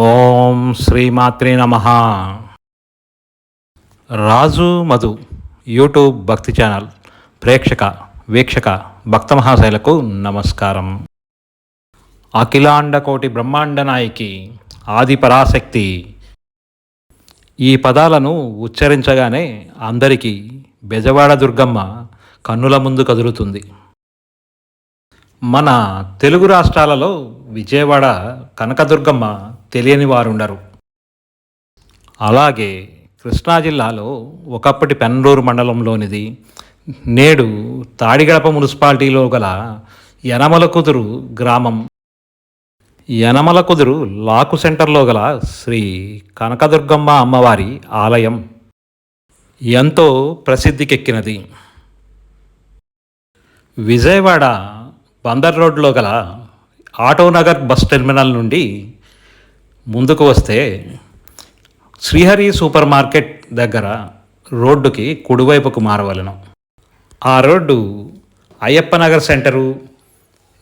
ఓం శ్రీమాత్రే నమ. రాజు మధు యూట్యూబ్ భక్తి ఛానల్ ప్రేక్షక వీక్షక భక్త మహాశైలకు నమస్కారం. అఖిలాండ కోటి బ్రహ్మాండ నాయకి ఆది పరాశక్తి. ఈ పదాలను ఉచ్చరించగానే అందరికీ బెజవాడ దుర్గమ్మ కన్నుల ముందు కదులుతుంది. మన తెలుగు రాష్ట్రాలలో విజయవాడ కనకదుర్గమ్మ తెలియని వారుండరు. అలాగే కృష్ణా జిల్లాలో ఒకప్పటి పెన్నూరు మండలంలోనిది నేడు తాడిగడప మున్సిపాలిటీలో గల యనమల కుదురు గ్రామం. యనమల కుదురు లాకు సెంటర్లో గల శ్రీ కనకదుర్గమ్మ అమ్మవారి ఆలయం ఎంతో ప్రసిద్ధికెక్కినది. విజయవాడ బందర్ రోడ్లో గల ఆటోనగర్ బస్ టెర్మినల్ నుండి ముందుకు వస్తే శ్రీహరి సూపర్ మార్కెట్ దగ్గర రోడ్డుకి కుడివైపుకు మారవలను. ఆ road Ayyappa Nagar centre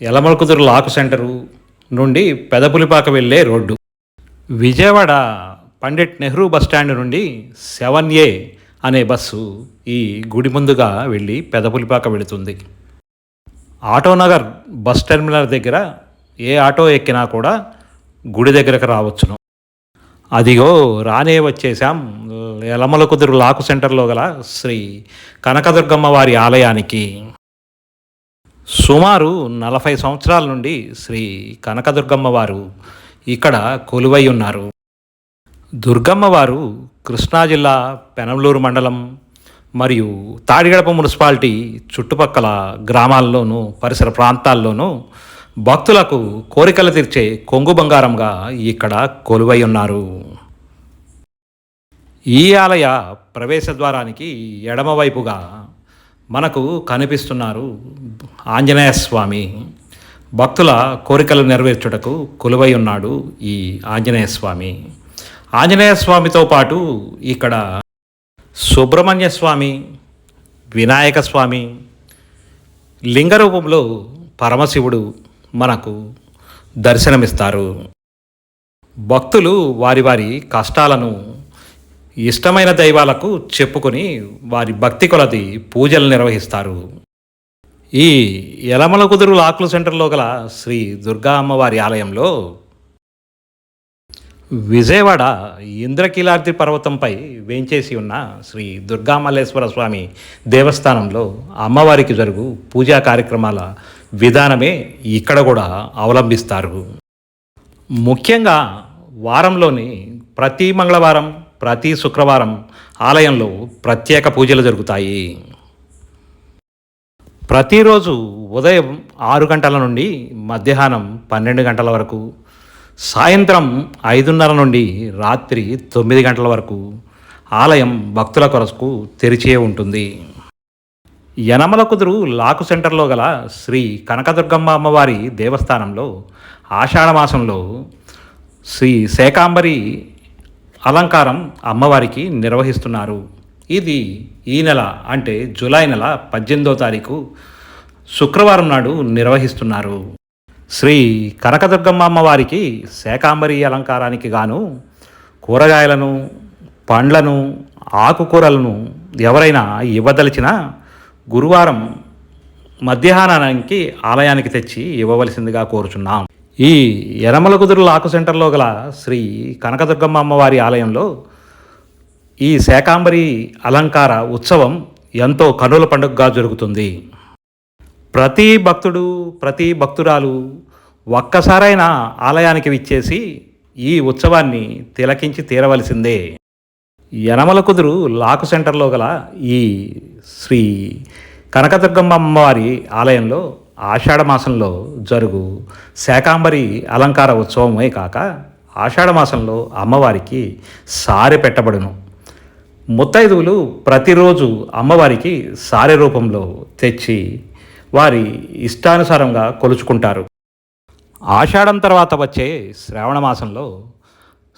Yelamalakuduru lock centre నుండి పెదపులిపాక వెళ్ళే road. Vijayawada Pandit Nehru bus stand నుండి సెవెన్ ఏ అనే బస్సు ఈ గుడి ముందుగా వెళ్ళి పెదపులిపాక వెళుతుంది. ఆటోనగర్ బస్ టెర్మినల్ దగ్గర ఏ ఆటో ఎక్కినా కూడా గుడి దగ్గరకు రావచ్చును. అదిగో రానే వచ్చేసాం ఎలమల కుదురు లాకు సెంటర్లో గల శ్రీ కనకదుర్గమ్మ వారి ఆలయానికి. సుమారు నలభై సంవత్సరాల నుండి శ్రీ కనకదుర్గమ్మ వారు ఇక్కడ కొలువై ఉన్నారు. దుర్గమ్మ వారు కృష్ణా జిల్లా పెనంలూరు మండలం మరియు తాడిగడప మున్సిపాలిటీ చుట్టుపక్కల గ్రామాల్లోనూ పరిసర ప్రాంతాల్లోనూ భక్తులకు కోరికలు తీర్చే కొంగు బంగారంగా ఇక్కడ కొలువై ఉన్నారు. ఈ ఆలయ ప్రవేశ ద్వారానికి ఎడమవైపుగా మనకు కనిపిస్తున్నారు ఆంజనేయ స్వామి. భక్తుల కోరికలు నెరవేర్చుటకు కొలువై ఉన్నాడు ఈ ఆంజనేయ స్వామి. ఆంజనేయ స్వామితో పాటు ఇక్కడ సుబ్రహ్మణ్య స్వామి వినాయక స్వామి లింగ రూపంలో పరమశివుడు మనకు దర్శనమిస్తారు. భక్తులు వారి వారి కష్టాలను ఇష్టమైన దైవాలకు చెప్పుకొని వారి భక్తి కొలది పూజలు నిర్వహిస్తారు. ఈ యలమల కుదురు లాకుల సెంటర్లో గల శ్రీ దుర్గా అమ్మవారి ఆలయంలో విజయవాడ ఇంద్రకీలాద్రి పర్వతంపై వేంచేసి ఉన్న శ్రీ దుర్గామల్లేశ్వర స్వామి దేవస్థానంలో అమ్మవారికి జరుగు పూజా కార్యక్రమాల విధానమే ఇక్కడ కూడా అవలంబిస్తారు. ముఖ్యంగా వారంలోని ప్రతి మంగళవారం ప్రతి శుక్రవారం ఆలయంలో ప్రత్యేక పూజలు జరుగుతాయి. ప్రతిరోజు ఉదయం ఆరు గంటల నుండి మధ్యాహ్నం పన్నెండు గంటల వరకు సాయంత్రం ఐదున్నర నుండి రాత్రి తొమ్మిది గంటల వరకు ఆలయం భక్తుల కొరకు తెరిచే ఉంటుంది. యనమల కుదురు లాకు సెంటర్లో గల శ్రీ కనకదుర్గమ్మ అమ్మవారి దేవస్థానంలో ఆషాఢమాసంలో శ్రీ శేకాంబరి అలంకారం అమ్మవారికి నిర్వహిస్తున్నారు. ఇది ఈ నెల అంటే జూలై నెల పద్దెనిమిదో తారీఖు శుక్రవారం నాడు నిర్వహిస్తున్నారు. శ్రీ కనకదుర్గమ్మ అమ్మవారికి శాకాంబరి అలంకారానికి గాను కూరగాయలను పండ్లను ఆకుకూరలను ఎవరైనా ఇవ్వదలిచినా గురువారం మధ్యాహ్నానికి ఆలయానికి తెచ్చి ఇవ్వవలసిందిగా కోరుచున్నాం. ఈ ఎరమల కుదురు లాకు సెంటర్లో గల శ్రీ కనకదుర్గమ్మ అమ్మవారి ఆలయంలో ఈ శాకాంబరి అలంకార ఉత్సవం ఎంతో కనుల పండుగగా జరుగుతుంది. ప్రతి భక్తుడు ప్రతి భక్తురాలు ఒక్కసారైనా ఆలయానికి విచ్చేసి ఈ ఉత్సవాన్ని తిలకించి తీరవలసిందే. యనమల కుదురు లాకు సెంటర్లో గల ఈ శ్రీ కనకదుర్గమ్మ అమ్మవారి ఆలయంలో ఆషాఢ మాసంలో జరుగు శాకాంబరి అలంకార ఉత్సవమే కాక ఆషాఢ మాసంలో అమ్మవారికి సారె పెట్టబడును. ముత్తైదువులు ప్రతిరోజు అమ్మవారికి సారె రూపంలో తెచ్చి వారి ఇష్టానుసారంగా కొలుచుకుంటారు. ఆషాఢం తర్వాత వచ్చే శ్రావణ మాసంలో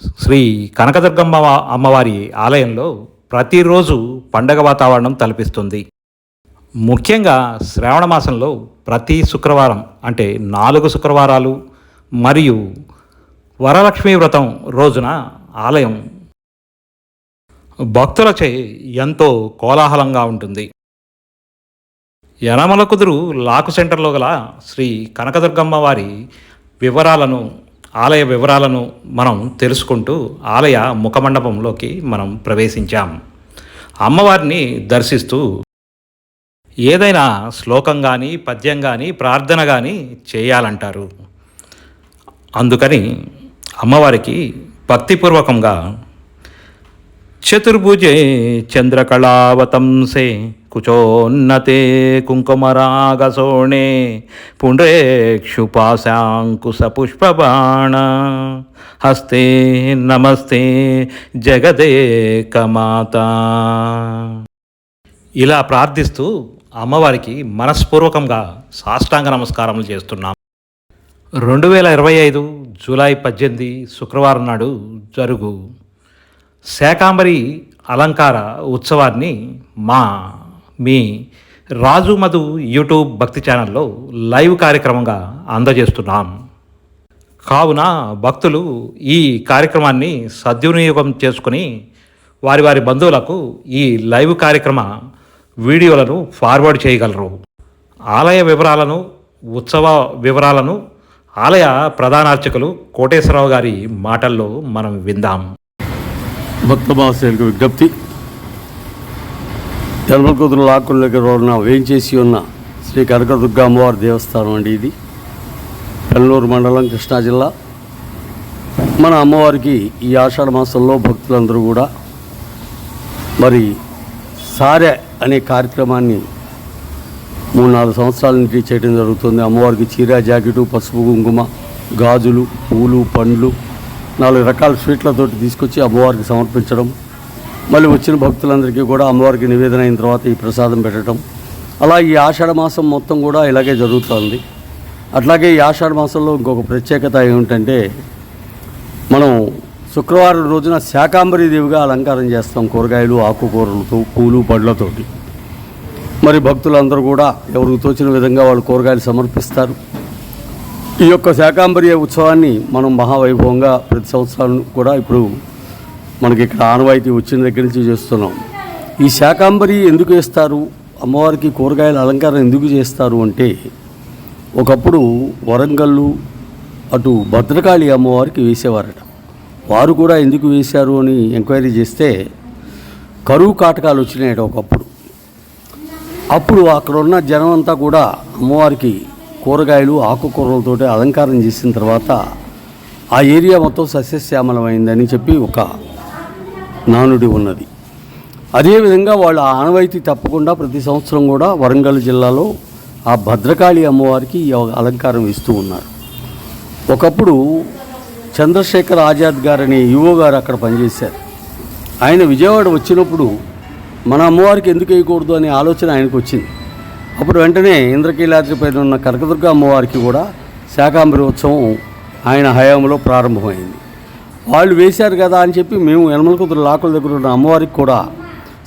శ్రీ కనకదుర్గమ్మ అమ్మవారి ఆలయంలో ప్రతిరోజు పండగ వాతావరణం తలపిస్తుంది. ముఖ్యంగా శ్రావణ మాసంలో ప్రతి శుక్రవారం అంటే నాలుగు శుక్రవారాలు మరియు వరలక్ష్మీ వ్రతం రోజున ఆలయం భక్తులచే ఎంతో కోలాహలంగా ఉంటుంది. యనమల కుదురు లాకు సెంటర్లో గల శ్రీ కనకదుర్గమ్మ వారి వివరాలను ఆలయ వివరాలను మనం తెలుసుకుంటూ ఆలయ ముఖమండపంలోకి మనం ప్రవేశించాం. అమ్మవారిని దర్శిస్తూ ఏదైనా శ్లోకం కానీ పద్యం కానీ ప్రార్థన కానీ చేయాలంటారు. అందుకని అమ్మవారికి భక్తిపూర్వకంగా చతుర్భుజే చంద్రకళావతంసే కుచోన్నతే కుంకుమరాగసోణే పుండ్రేక్షుపాశాంకుశపుష్పబాణ. హస్తే నమస్తే జగదేకమాత. ఇలా ప్రార్థిస్తూ అమ్మవారికి మనస్పూర్వకంగా సాష్టాంగ నమస్కారములు చేస్తున్నాం. రెండు వేల ఇరవై ఐదు జూలై పద్దెనిమిది శుక్రవారం నాడు జరుగు. శాకాంబరి అలంకార ఉత్సవాన్ని మా మీ రాజు మధు యూట్యూబ్ భక్తి ఛానల్లో లైవ్ కార్యక్రమంగా అందజేస్తున్నాం. కావున భక్తులు ఈ కార్యక్రమాన్ని సద్వినియోగం చేసుకుని వారి వారి బంధువులకు ఈ లైవ్ కార్యక్రమ వీడియోలను ఫార్వర్డ్ చేయగలరు. ఆలయ వివరాలను ఉత్సవ వివరాలను ఆలయ ప్రధానార్చకులు కోటేశ్వరరావు గారి మాటల్లో మనం విందాం. భక్త విజ్ఞప్తి. తెలమకుదురు లాక్కుల్లోకి రోడ్న ఉన్న వేయించేసి ఉన్న శ్రీ కనకదుర్గ అమ్మవారి దేవస్థానం అండి ఇది. పెల్లూరు మండలం కృష్ణా జిల్లా. మన అమ్మవారికి ఈ ఆషాఢ మాసంలో భక్తులందరూ కూడా మరి సారె అనే కార్యక్రమాన్ని మూడు నాలుగు సంవత్సరాల నుంచి చేయడం జరుగుతుంది. అమ్మవారికి చీర జాకెటు పసుపు కుంకుమ గాజులు పూలు పండ్లు నాలుగు రకాల స్వీట్లతోటి తీసుకొచ్చి అమ్మవారికి సమర్పించడం మళ్ళీ వచ్చిన భక్తులందరికీ కూడా అమ్మవారికి నివేదన అయిన తర్వాత ఈ ప్రసాదం పెట్టడం. అలా ఈ ఆషాఢ మాసం మొత్తం కూడా ఇలాగే జరుగుతుంది. అట్లాగే ఈ ఆషాఢ మాసంలో ఇంకొక ప్రత్యేకత ఏమిటంటే మనం శుక్రవారం రోజున శాకాంబరి దేవిగా అలంకారం చేస్తాం కూరగాయలు ఆకుకూరలతో పూలు పండ్లతోటి. మరి భక్తులందరూ కూడా ఎవరికి తోచిన విధంగా వాళ్ళు కూరగాయలు సమర్పిస్తారు. ఈ యొక్క శాకాంబరి ఉత్సవాన్ని మనం మహావైభవంగా ప్రతి సంవత్సరం కూడా ఇప్పుడు మనకి ఇక్కడ ఆనవాయితీ వచ్చిన దగ్గర నుంచి చేస్తున్నాం. ఈ శాకాంబరి ఎందుకు వేస్తారు? అమ్మవారికి కూరగాయల అలంకారం ఎందుకు చేస్తారు అంటే ఒకప్పుడు వరంగల్లు అటు భద్రకాళి అమ్మవారికి వేసేవారట. వారు కూడా ఎందుకు వేశారు అని ఎంక్వైరీ చేస్తే కరువు కాటకాలు వచ్చినాయట ఒకప్పుడు. అప్పుడు అక్కడ ఉన్న జనం అంతా కూడా అమ్మవారికి కూరగాయలు ఆకుకూరలతోటి అలంకారం చేసిన తర్వాత ఆ ఏరియా మొత్తం సస్యశ్యామలమైందని చెప్పి ఒక నానుడి ఉన్నది. అదేవిధంగా వాళ్ళు ఆ ఆనవాయితీ తప్పకుండా ప్రతి సంవత్సరం కూడా వరంగల్ జిల్లాలో ఆ భద్రకాళి అమ్మవారికి ఈ అలంకారం ఇస్తూ ఉన్నారు. ఒకప్పుడు చంద్రశేఖర్ ఆజాద్ గారు అనే ఈవో గారు అక్కడ పనిచేశారు. ఆయన విజయవాడ వచ్చినప్పుడు మన అమ్మవారికి ఎందుకు వేయకూడదు అనే ఆలోచన ఆయనకు వచ్చింది. అప్పుడు వెంటనే ఇంద్రకీలాద్రి పైన ఉన్న కనకదుర్గ అమ్మవారికి కూడా శాకాంబరి ఉత్సవం ఆయన హయాంలో ప్రారంభమైంది. వాళ్ళు వేశారు కదా అని చెప్పి మేము యనమల కుదురు లాకుల దగ్గర ఉన్న అమ్మవారికి కూడా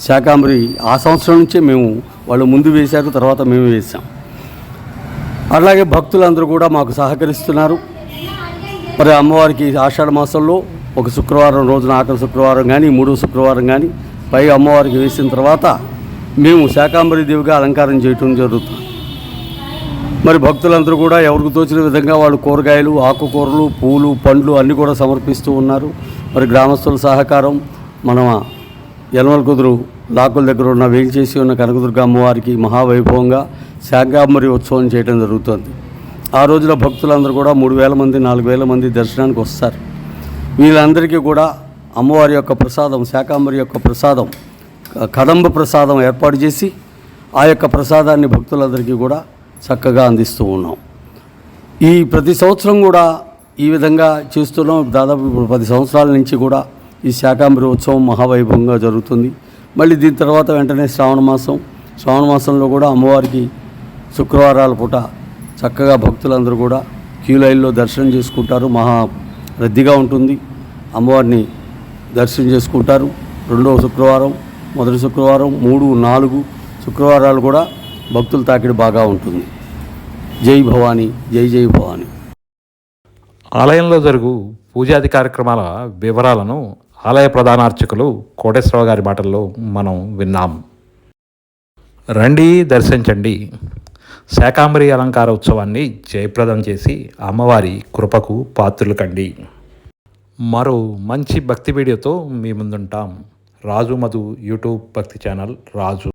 శాకాంబరి ఆ సంవత్సరం నుంచే మేము వాళ్ళు ముందు వేశారు తర్వాత మేము వేసాం అలాగే భక్తులందరూ కూడా మాకు సహకరిస్తున్నారు. మరి అమ్మవారికి ఆషాఢ మాసంలో ఒక శుక్రవారం రోజున ఆఖరి శుక్రవారం కానీ మూడో శుక్రవారం కానీ పై అమ్మవారికి వేసిన తర్వాత మేము శాకాంబరి దేవిగా అలంకారం చేయటం జరుగుతుంది. మరి భక్తులందరూ కూడా ఎవరికి తోచిన విధంగా వాళ్ళు కూరగాయలు ఆకుకూరలు పూలు పండ్లు అన్నీ కూడా సమర్పిస్తూ ఉన్నారు. మరి గ్రామస్తుల సహకారం మన యనమల కుదురు లాకుల దగ్గర ఉన్న వేయించేసి ఉన్న కనకదుర్గ అమ్మవారికి మహావైభవంగా శాకాంబరి ఉత్సవం చేయడం జరుగుతుంది. ఆ రోజున భక్తులందరూ కూడా మూడు వేల మంది నాలుగు వేల మంది దర్శనానికి వస్తారు. వీళ్ళందరికీ కూడా అమ్మవారి యొక్క ప్రసాదం శాకాంబరి యొక్క ప్రసాదం కదంబ ప్రసాదం ఏర్పాటు చేసి ఆ యొక్క ప్రసాదాన్ని భక్తులందరికీ కూడా చక్కగా అందిస్తూ ఉన్నాం. ఈ ప్రతి సంవత్సరం కూడా ఈ విధంగా చేస్తున్నాం. దాదాపు ఇప్పుడు పది సంవత్సరాల నుంచి కూడా ఈ శాకాంబరి ఉత్సవం మహావైభవంగా జరుగుతుంది. మళ్ళీ దీని తర్వాత వెంటనే శ్రావణ మాసం. శ్రావణ మాసంలో కూడా అమ్మవారికి శుక్రవారాల పూట చక్కగా భక్తులందరూ కూడా క్యూ లైన్లో దర్శనం చేసుకుంటారు. మహా రద్దీగా ఉంటుంది. అమ్మవారిని దర్శనం చేసుకుంటారు. రెండవ శుక్రవారం మొదటి శుక్రవారం మూడు నాలుగు శుక్రవారాలు కూడా భక్తుల తాకిడి బాగా ఉంటుంది. జై భవానీ జై జై భవానీ. ఆలయంలో జరుగు పూజాది కార్యక్రమాల వివరాలను ఆలయ ప్రధానార్చకులు కోటేశ్వరరావు గారి మాటల్లో మనం విన్నాం. రండి దర్శించండి. శాకాంబరి అలంకార ఉత్సవాన్ని జయప్రదం చేసి అమ్మవారి కృపకు పాత్రులు కండి. మరో మంచి భక్తి వీడియోతో మీ ముందుంటాం. రాజు మధు యూట్యూబ్ భక్తి ఛానల్ రాజు.